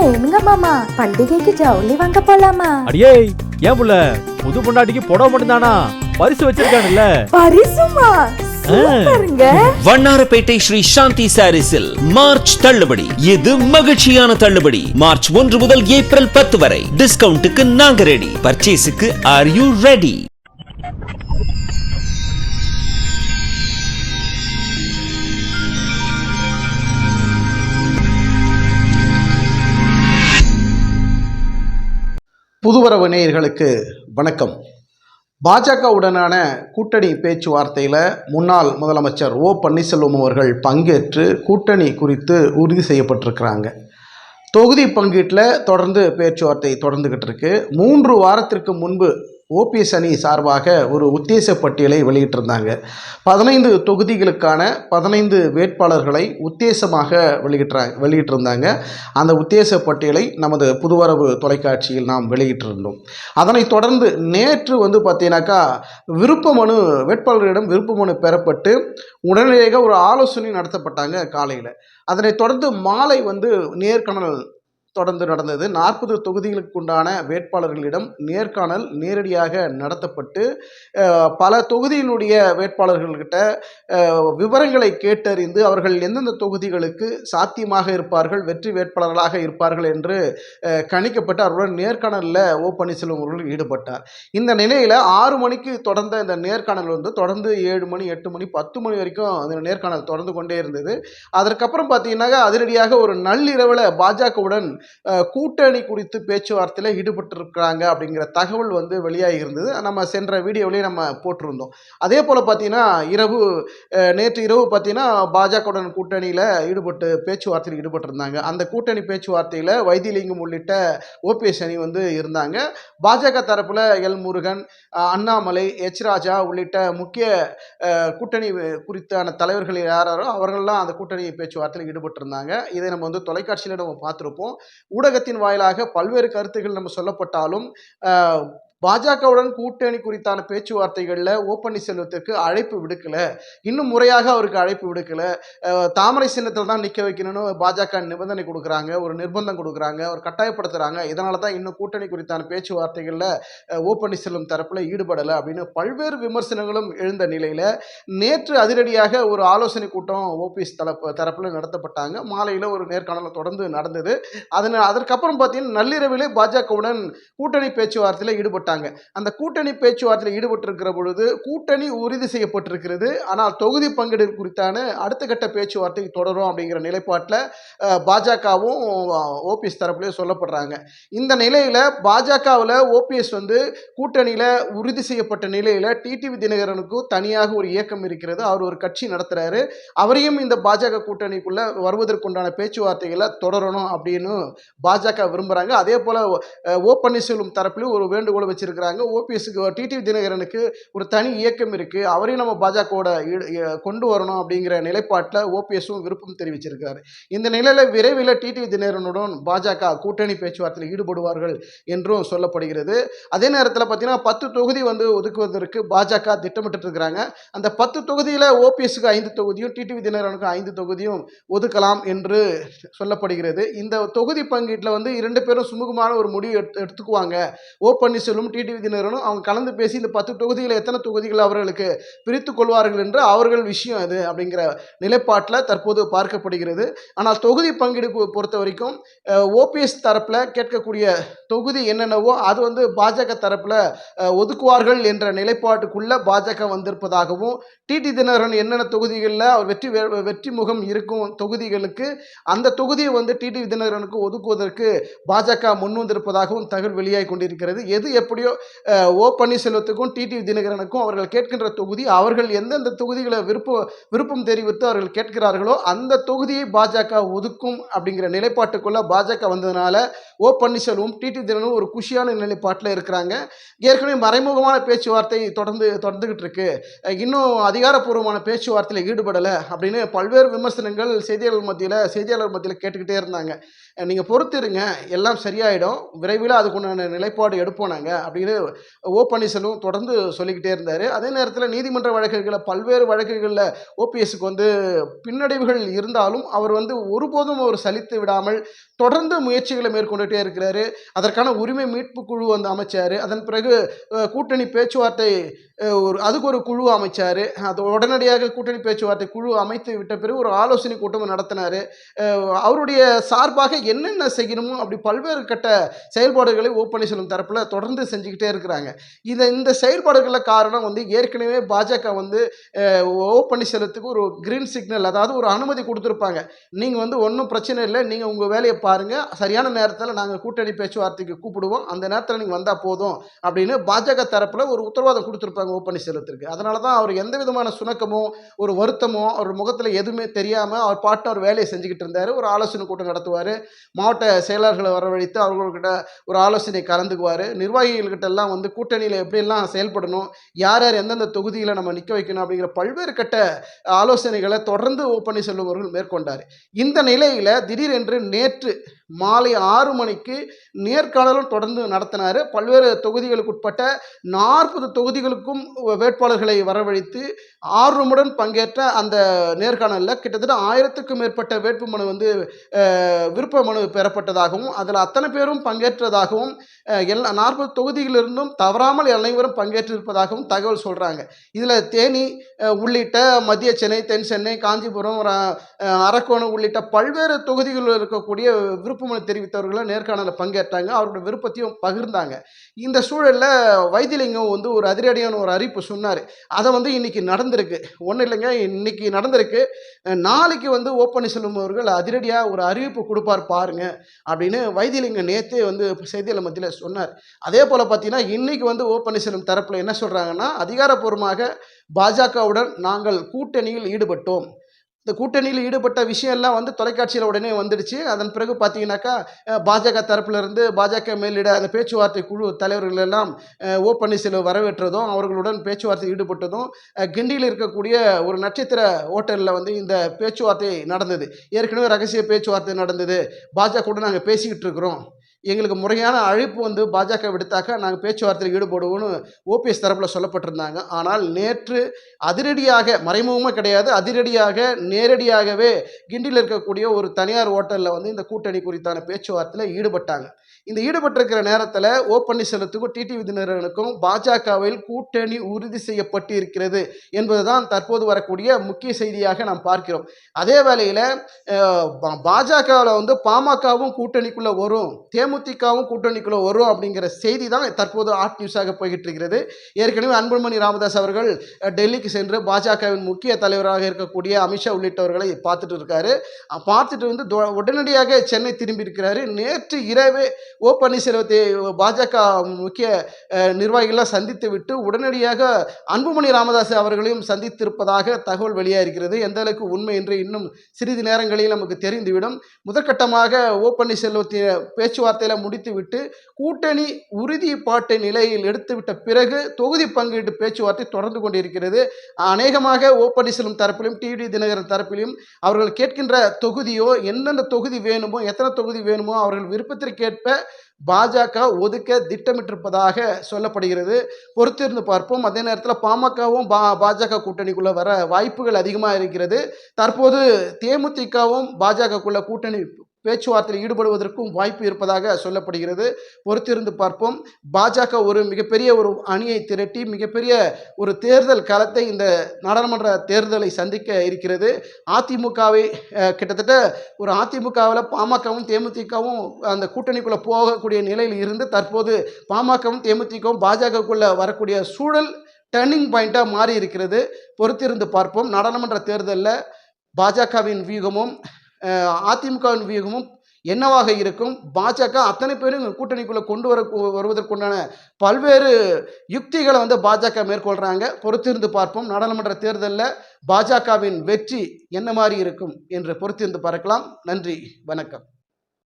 ஏனுங்க மாமா? பண்டிகைக்கு ஜவுளி வாங்க போலாமா? அடியே ஏன் புள்ள? புது பொண்டாட்டிக்கு புடவை மட்டும்தானா? பரிசு வச்சிருக்கானுல்ல. பரிசுமா? வண்ணாரப்பேட்டை ஸ்ரீ சாந்தி சாரீஸில் மார்ச் தள்ளுபடி. இது மகிழ்ச்சியான தள்ளுபடி. மார்ச் ஒன்று முதல் ஏப்ரல் பத்து வரை. டிஸ்கவுண்ட்டுக்கு நாங்க ரெடி பர்ச்சேஸுக்கு ஆர் யூ ரெடி புதுவரவு நேயர்களுக்கு வணக்கம். பாஜகவுடனான கூட்டணி பேச்சுவார்த்தையில் முன்னாள் முதலமைச்சர் ஓ பன்னீர்செல்வம் அவர்கள் பங்கேற்று கூட்டணி குறித்து உறுதி செய்யப்பட்டிருக்கிறாங்க. தொகுதி பங்கீட்டில் தொடர்ந்து பேச்சுவார்த்தை தொடர்ந்துக்கிட்டு இருக்கு. மூன்று வாரத்திற்கு முன்பு ஓபிஎஸ் அணி சார்பாக ஒரு உத்தேச பட்டியலை வெளியிட்டிருந்தாங்க. பதினைந்து தொகுதிகளுக்கான பதினைந்து வேட்பாளர்களை உத்தேசமாக வெளியிட்டாங்க வெளியிட்டிருந்தாங்க. அந்த உத்தேச பட்டியலை நமது புதுவரவு தொலைக்காட்சியில் நாம் வெளியிட்டிருந்தோம். அதனைத் தொடர்ந்து நேற்று வந்து பார்த்தீங்கன்னாக்கா விருப்ப மனு வேட்பாளர்களிடம் விருப்ப மனு பெறப்பட்டு உடனடியாக ஒரு ஆலோசனை நடத்தப்பட்டாங்க காலையில். அதனைத் தொடர்ந்து மாலை வந்து நேர்காணல் தொடர்ந்து நடந்தது. நாற்பது தொகுதிகளுக்கு உண்டான வேட்பாளர்களிடம் நேர்காணல் நேரடியாக நடத்தப்பட்டு பல தொகுதியினுடைய வேட்பாளர்கள்கிட்ட விவரங்களை கேட்டறிந்து அவர்கள் எந்தெந்த தொகுதிகளுக்கு சாத்தியமாக இருப்பார்கள் வெற்றி வேட்பாளர்களாக இருப்பார்கள் என்று கணிக்கப்பட்டு அவருடன் நேர்காணலில் ஓ பன்னீர்செல்வம் அவர்கள் ஈடுபட்டார். இந்த நிலையில் ஆறு மணிக்கு தொடர்ந்த இந்த நேர்காணல் வந்து தொடர்ந்து ஏழு மணி எட்டு மணி பத்து மணி வரைக்கும் அந்த நேர்காணல் தொடர்ந்து கொண்டே இருந்தது. அதற்கப்புறம் பார்த்தீங்கன்னாக்கா அதிரடியாக ஒரு நள்ளிரவில் பாஜகவுடன் கூட்டணி குறித்து பேச்சுவார்த்தையில் ஈடுபட்டிருக்கிறாங்க அப்படிங்கிற தகவல் வந்து வெளியாகி இருந்தது. நம்ம சென்ற வீடியோவிலேயே நம்ம போட்டிருந்தோம். அதே போல் பார்த்தீங்கன்னா இரவு நேற்று இரவு பார்த்தீங்கன்னா பாஜகவுடன் கூட்டணியில் ஈடுபட்டு பேச்சுவார்த்தையில் ஈடுபட்டிருந்தாங்க. அந்த கூட்டணி பேச்சுவார்த்தையில் வைத்தியலிங்கம் உள்ளிட்ட ஓபிஎஸ் அணி வந்து இருந்தாங்க. பாஜக தரப்பில் எல் முருகன் அண்ணாமலை எச் ராஜா உள்ளிட்ட முக்கிய கூட்டணி குறித்தான தலைவர்கள் யாராரோ அவர்கள்லாம் அந்த கூட்டணி பேச்சுவார்த்தையில் ஈடுபட்டிருந்தாங்க. இதை நம்ம வந்து தொலைக்காட்சியில் நம்ம பார்த்துருப்போம். ஊடகத்தின் வாயிலாக பல்வேறு கருத்துக்கள் நம்ம சொல்லப்பட்டாலும் அஹ், பாஜகவுடன் கூட்டணி குறித்தான பேச்சுவார்த்தைகளில் ஓ பன்னீர்செல்வத்திற்கு அழைப்பு விடுக்கல. இன்னும் முறையாக அவருக்கு அழைப்பு விடுக்கல. தாமரை சின்னத்தில் தான் நிற்க வைக்கணும்னு பாஜக நிபந்தனை கொடுக்குறாங்க ஒரு நிர்பந்தம் கொடுக்குறாங்க ஒரு கட்டாயப்படுத்துகிறாங்க இதனால தான் இன்னும் கூட்டணி குறித்தான பேச்சுவார்த்தைகளில் ஓ பன்னீர்செல்வம் தரப்பில் ஈடுபடலை அப்படின்னு பல்வேறு விமர்சனங்களும் எழுந்த நிலையில் நேற்று அதிரடியாக ஒரு ஆலோசனை கூட்டம் ஓபிஎஸ் தரப்பு தரப்பில் நடத்தப்பட்டாங்க. மாலையில் ஒரு நேர்காணல் தொடர்ந்து நடந்தது. அதனால் அதற்கப்புறம் பார்த்தீங்கன்னா நள்ளிரவிலே பாஜகவுடன் கூட்டணி பேச்சுவார்த்தையில் ஈடுபட்டாங்க அந்த கூட்டணி பேச்சுவார்த்தையில் ஈடுபட்டிருக்கிற பொழுது கூட்டணி உறுதி செய்யப்பட்டிருக்கிறது. ஆனால் தொகுதி பங்கீடு குறித்தான அடுத்த கட்ட பேச்சுவார்த்தை தொடரும் அப்படிங்கிற நிலைப்பாட்டில் பாஜகவும் ஓபிஎஸ் தரப்புலேயும் சொல்லப்படுறாங்க. இந்த நிலையில் பாஜகவில் ஓபிஎஸ் வந்து கூட்டணியில் உறுதி செய்யப்பட்ட நிலையில் டிடிவி தினகரனுக்கும் தனியாக ஒரு இயக்கம் இருக்கிறது. அவர் ஒரு கட்சி நடத்துகிறாரு அவரையும் இந்த பாஜக கூட்டணிக்குள்ளே வருவதற்குண்டான பேச்சுவார்த்தைகளை தொடரணும் அப்படின்னு பாஜக விரும்புகிறாங்க அதே போல் ஓ பன்னீர்செல்வம் தரப்பிலும் ஒரு வேண்டுகோளை வச்சு வச்சிருக்கிறாங்க. ஓபிஎஸ்க்கு டிடிவி தினகரனுக்கு ஒரு தனி இயக்கம் இருக்குது அவரையும் நம்ம பாஜகவோட ஈடு- கொண்டு வரணும் அப்படிங்கிற நிலைப்பாட்டில் ஓபிஎஸும் விருப்பம் தெரிவிச்சிருக்காரு இந்த நிலையில் விரைவில் டிடிவி தினகரனுடன் பாஜக கூட்டணி பேச்சுவார்த்தையில் ஈடுபடுவார்கள் என்றும் சொல்லப்படுகிறது. அதே நேரத்தில் பார்த்தீங்கன்னா பத்து தொகுதி வந்து ஒதுக்குவதற்கு பாஜக திட்டமிட்டு இருக்கிறாங்க. அந்த பத்து தொகுதியில் ஓபிஎஸ்க்கு ஐந்து தொகுதியும் டிடிவி தினகரனுக்கு ஐந்து தொகுதியும் ஒதுக்கலாம் என்று சொல்லப்படுகிறது. இந்த தொகுதி பங்கீட்டில் வந்து இரண்டு பேரும் சுமூகமான ஒரு முடிவு எடுத்து எடுத்துக்குவாங்க. ஓ பன்னீர்செல்வம் டிடிவி தினகரனும் அவங்க கலந்து பேசி இந்த பத்து தொகுதிகளை எத்தனை தொகுதிகள் அவர்களுக்கு பிரித்து கொள்வார்கள் என்று அவர்கள் விஷயம் அது அப்படிங்கிற நிலைப்பாட்டில் தற்போது பார்க்கப்படுகிறது. ஆனால் தொகுதி பங்கீடு பொறுத்த வரைக்கும் ஓபிஎஸ் தரப்பில் கேட்கக்கூடிய தொகுதி என்னென்னவோ அது வந்து பாஜக தரப்பில் ஒதுக்குவார்கள் என்ற நிலைப்பாட்டுக்குள்ள பாஜக வந்திருப்பதாகவும் டிடி தினகரன் என்னென்ன தொகுதிகளில் அவர் வெற்றி வெற்றி முகம் இருக்கும் தொகுதிகளுக்கு அந்த தொகுதியை வந்து டிடி தினகரனுக்கு ஒதுக்குவதற்கு பாஜக முன்வந்திருப்பதாகவும் தகவல் வெளியாகி கொண்டிருக்கிறது. எது எப்படியோ ஓ பன்னீர்செல்வத்துக்கும் டிடி தினகரனுக்கும் அவர்கள் கேட்கின்ற தொகுதி அவர்கள் எந்தெந்த தொகுதிகளை விருப்பம் விருப்பம் தெரிவித்து அவர்கள் கேட்கிறார்களோ அந்த தொகுதியை பாஜக ஒதுக்கும் அப்படிங்கிற நிலைப்பாட்டுக்குள்ளே பாஜக வந்ததுனால ஓ பன்னீர்செல்வம் டிடி தினனும் ஒரு குஷியான நிலைப்பாட்டில் இருக்கிறாங்க. ஏற்கனவே மறைமுகமான பேச்சுவார்த்தை தொடர்ந்து தொடர்ந்துகிட்டு இருக்கு. இன்னும் அதிக அதிகாரப்பூர்வமான பேச்சுவார்த்தையில் ஈடுபடலை அப்படின்னு பல்வேறு விமர்சனங்கள் செய்தியாளர் மத்தியில் செய்தியாளர் மத்தியில் கேட்டுக்கிட்டே இருந்தாங்க. நீங்கள் பொறுத்திருங்க எல்லாம் சரியாயிடும். விரைவில் அதுக்குண்டான நிலைப்பாடு எடுப்போம் நாங்கள் அப்படின்னு ஓ பன்னீர்செல்வம் தொடர்ந்து சொல்லிக்கிட்டே இருந்தார். அதே நேரத்தில் நீதிமன்ற வழக்குகளில் பல்வேறு வழக்குகளில் ஓபிஎஸ்க்கு வந்து பின்னடைவுகள் இருந்தாலும் அவர் வந்து ஒருபோதும் அவர் சலித்து விடாமல் தொடர்ந்து முயற்சிகளை மேற்கொண்டுட்டே இருக்கிறாரு. அதற்கான உரிமை மீட்பு குழு வந்து அமைச்சார். அதன் பிறகு கூட்டணி பேச்சுவார்த்தை ஒரு அதுக்கு ஒரு குழு அமைச்சார். அது உடனடியாக கூட்டணி பேச்சுவார்த்தை குழு அமைத்து விட்ட பிறகு ஒரு ஆலோசனை கூட்டம் நடத்தினாரு. அவருடைய சார்பாக என்னென்ன செய்யணுமோ அப்படி பல்வேறு கட்ட செயல்பாடுகளை ஓ பன்னீர்செல்வம் தரப்பில் தொடர்ந்து செஞ்சுக்கிட்டே இருக்கிறாங்க. இதை இந்த செயல்பாடுகளில் காரணம் வந்து ஏற்கனவே பாஜக வந்து ஓ பன்னீர்செல்வத்துக்கு ஒரு கிரீன் சிக்னல் அதாவது ஒரு அனுமதி கொடுத்துருப்பாங்க. நீங்கள் வந்து ஒன்றும் பிரச்சனை இல்லை நீங்கள் உங்கள் வேலையை பாருங்கள் சரியான நேரத்தில் நாங்கள் கூட்டணி பேச்சுவார்த்தைக்கு கூப்பிடுவோம். அந்த நேரத்தில் நீங்கள் வந்தால் போதும் அப்படின்னு பாஜக தரப்பில் ஒரு உத்தரவாதம் கொடுத்துருப்பாங்க ஓ பன்னீர்செல்வத்திற்கு அதனால தான் அவர் எந்த விதமான சுணக்கமோ ஒரு வருத்தமோ அவர் முகத்தில் எதுவுமே தெரியாமல் அவர் பாட்டு அவர் வேலையை செஞ்சுக்கிட்டு இருந்தார். ஒரு ஆலோசனை கூட்டம் நடத்துவார். மாவட்ட செயலாளர்களை வரவழைத்து அவர்கள்கிட்ட ஒரு ஆலோசனை கலந்துக்குவார். நிர்வாகிகள்கிட்ட எல்லாம் வந்து கூட்டணியில் எப்படியெல்லாம் செயல்படணும் யார் யார் எந்தெந்த தொகுதியில் நம்ம நிற்க வைக்கணும் அப்படிங்கிற பல்வேறு கட்ட ஆலோசனைகளை தொடர்ந்து ஓ பன்னீர்செல்வம் அவர்கள் மேற்கொண்டார். இந்த நிலையில் திடீரென்று நேற்று மாலை ஆறு மணிக்கு நேர்காணலும் தொடர்ந்து நடத்தினார். பல்வேறு தொகுதிகளுக்கு உட்பட்ட நாற்பது தொகுதிகளுக்கும் வேட்பாளர்களை வரவழைத்து ஆர்வமுடன் பங்கேற்ற அந்த நேர்காணலில் கிட்டத்தட்ட ஆயிரத்துக்கும் மேற்பட்ட வேட்புமனு வந்து விருப்ப மனு பெறப்பட்டதாகவும் அதில் அத்தனை பேரும் பங்கேற்றதாகவும் எல்லா நாற்பது தொகுதிகளிலிருந்தும் தவறாமல் அனைவரும் பங்கேற்றிருப்பதாகவும் தகவல் சொல்கிறாங்க இதில் தேனி உள்ளிட்ட மத்திய சென்னை தென் சென்னை காஞ்சிபுரம் அரக்கோணம் உள்ளிட்ட பல்வேறு தொகுதிகளில் இருக்கக்கூடிய விருப்பமனு தெரிவித்தவர்களும் நேர்காணலில் பங்கேற்றாங்க. அவருடைய விருப்பத்தையும் பகிர்ந்தாங்க. இந்த சூழலில் வைத்தியலிங்கம் வந்து ஒரு அதிரடியான ஒரு அறிவிப்பு சொன்னார். அதை வந்து இன்றைக்கி நடந்திருக்கு. ஒன்றும் இல்லைங்க இன்னைக்கு நடந்திருக்கு. நாளைக்கு வந்து ஓ பன்னீர்செல்வம் அவர்கள் அதிரடியாக ஒரு அறிவிப்பு கொடுப்பார் பாருங்க அப்படின்னு வைத்தியலிங்கம் நேற்றே வந்து செய்தியாளர் மத்தியில் சொன்னார். அதே போல் பார்த்தீங்கன்னா இன்றைக்கி வந்து ஓ பன்னீர்செல்வம் தரப்பில் என்ன சொல்கிறாங்கன்னா அதிகாரப்பூர்வமாக பாஜகவுடன் நாங்கள் கூட்டணியில் ஈடுபட்டோம். இந்த கூட்டணியில் ஈடுபட்ட விஷயம்லாம் வந்து தொலைக்காட்சியில் உடனே வந்துடுச்சு. அதன் பிறகு பார்த்தீங்கன்னாக்கா பாஜக தரப்பிலிருந்து பாஜக மேலிட அந்த பேச்சுவார்த்தை குழு தலைவர்கள் எல்லாம் ஓ பன்னீர்செல்வம் வரவேற்றதும் அவர்களுடன் பேச்சுவார்த்தை ஈடுபட்டதும் கிண்டியில் இருக்கக்கூடிய ஒரு நட்சத்திர ஹோட்டலில் வந்து இந்த பேச்சுவார்த்தை நடந்தது. ஏற்கனவே ரகசிய பேச்சுவார்த்தை நடந்தது. பாஜகவுடன் நாங்கள் பேசிக்கிட்டு இருக்கிறோம். எங்களுக்கு முறையான அழைப்பு வந்து பாஜக விடுத்தாக்க நாங்கள் பேச்சுவார்த்தையில் ஈடுபடுவோம்னு ஓபிஎஸ் தரப்பில் சொல்லப்பட்டிருந்தாங்க. ஆனால் நேற்று அதிரடியாக மறைமுகமாக கிடையாது அதிரடியாக நேரடியாகவே கிண்டியில் இருக்கக்கூடிய ஒரு தனியார் ஹோட்டலில் வந்து இந்த கூட்டணி குறித்தான பேச்சுவார்த்தையில் ஈடுபட்டாங்க. இந்த ஈடுபட்டிருக்கிற நேரத்தில் ஓ பன்னீர்செல்வத்துக்கும் டிடிவி தினகரனுக்கும் பாஜகவில் கூட்டணி உறுதி செய்யப்பட்டு இருக்கிறது என்பதுதான் தற்போது வரக்கூடிய முக்கிய செய்தியாக நாம் பார்க்கிறோம். அதே வேளையில் பாஜகவில் வந்து பாமகவும் கூட்டணிக்குள்ளே வரும். தேமுதிகவும் கூட்டணிக்குள்ளே வரும் அப்படிங்கிற செய்தி தான் தற்போது ஹாட் நியூஸாக போய்கிட்டு இருக்கிறது ஏற்கனவே அன்புமணி ராமதாஸ் அவர்கள் டெல்லிக்கு சென்று பாஜகவின் முக்கிய தலைவராக இருக்கக்கூடிய அமித்ஷா உள்ளிட்டவர்களை பார்த்துட்டு இருக்காரு பார்த்துட்டு வந்து உடனடியாக சென்னை திரும்பி இருக்கிறாரு. நேற்று இரவே ஓ பன்னீர்செல்வத்தை பாஜக முக்கிய நிர்வாகிகளாக சந்தித்து விட்டு உடனடியாக அன்புமணி ராமதாஸ் அவர்களையும் சந்தித்திருப்பதாக தகவல் வெளியாக இருக்கிறது எந்த அளவுக்கு உண்மை என்று இன்னும் சிறிது நேரங்களில் நமக்கு தெரிந்துவிடும். முதற்கட்டமாக ஓ பன்னீர்செல்வத்தின் பேச்சுவார்த்தையில் முடித்துவிட்டு கூட்டணி உறுதிப்பாட்டை நிலையில் எடுத்துவிட்ட பிறகு தொகுதி பங்கீட்டு பேச்சுவார்த்தை தொடர்ந்து கொண்டிருக்கிறது. அநேகமாக ஓ பன்னீர்செல்வம் தரப்பிலும் டிடி தினகரன் தரப்பிலும் அவர்கள் கேட்கின்ற தொகுதியோ எந்தெந்த தொகுதி வேணுமோ எத்தனை தொகுதி வேணுமோ அவர்கள் விருப்பத்திற்கேற்ப பாஜக ஒதுக்க திட்டமிட்டிருப்பதாக சொல்லப்படுகிறது. பொறுத்திருந்து பார்ப்போம். அதே நேரத்தில் பாமகவும் பா பாஜக கூட்டணிக்குள்ளே வர வாய்ப்புகள் அதிகமாக இருக்கிறது. தற்போது தேமுதிகவும் பாஜகக்குள்ள கூட்டணி பேச்சுவார்த்தையில் ஈடுபடுவதற்கும் வாய்ப்பு இருப்பதாக சொல்லப்படுகிறது. பொறுத்திருந்து பார்ப்போம். பாஜக ஒரு மிகப்பெரிய ஒரு அணியை திரட்டி மிகப்பெரிய ஒரு தேர்தல் களத்தை இந்த நாடாளுமன்ற தேர்தலை சந்திக்க இருக்கிறது. அதிமுகவை கிட்டத்தட்ட ஒரு அதிமுகவில் பாமகவும் தேமுதிகவும் அந்த கூட்டணிக்குள்ளே போகக்கூடிய நிலையில் இருந்து தற்போது பாமகவும் தேமுதிகவும் பாஜகக்குள்ளே வரக்கூடிய சூழல் டர்னிங் பாயிண்ட்டாக மாறி இருக்கிறது. பொறுத்திருந்து பார்ப்போம். நாடாளுமன்ற தேர்தலில் பாஜகவின் வியூகமும் அதிமுகவின் வியூகமும் என்னவாக இருக்கும்? பாஜக அத்தனை பேரும் கூட்டணிக்குள்ளே கொண்டு வர வருவதற்குண்டான பல்வேறு யுக்திகளை வந்து பாஜக மேற்கொள்கிறாங்க பொறுத்திருந்து பார்ப்போம். நாடாளுமன்ற தேர்தலில் பாஜகவின் வெற்றி என்ன மாதிரி இருக்கும் என்று பொறுத்திருந்து பார்க்கலாம். நன்றி. வணக்கம்.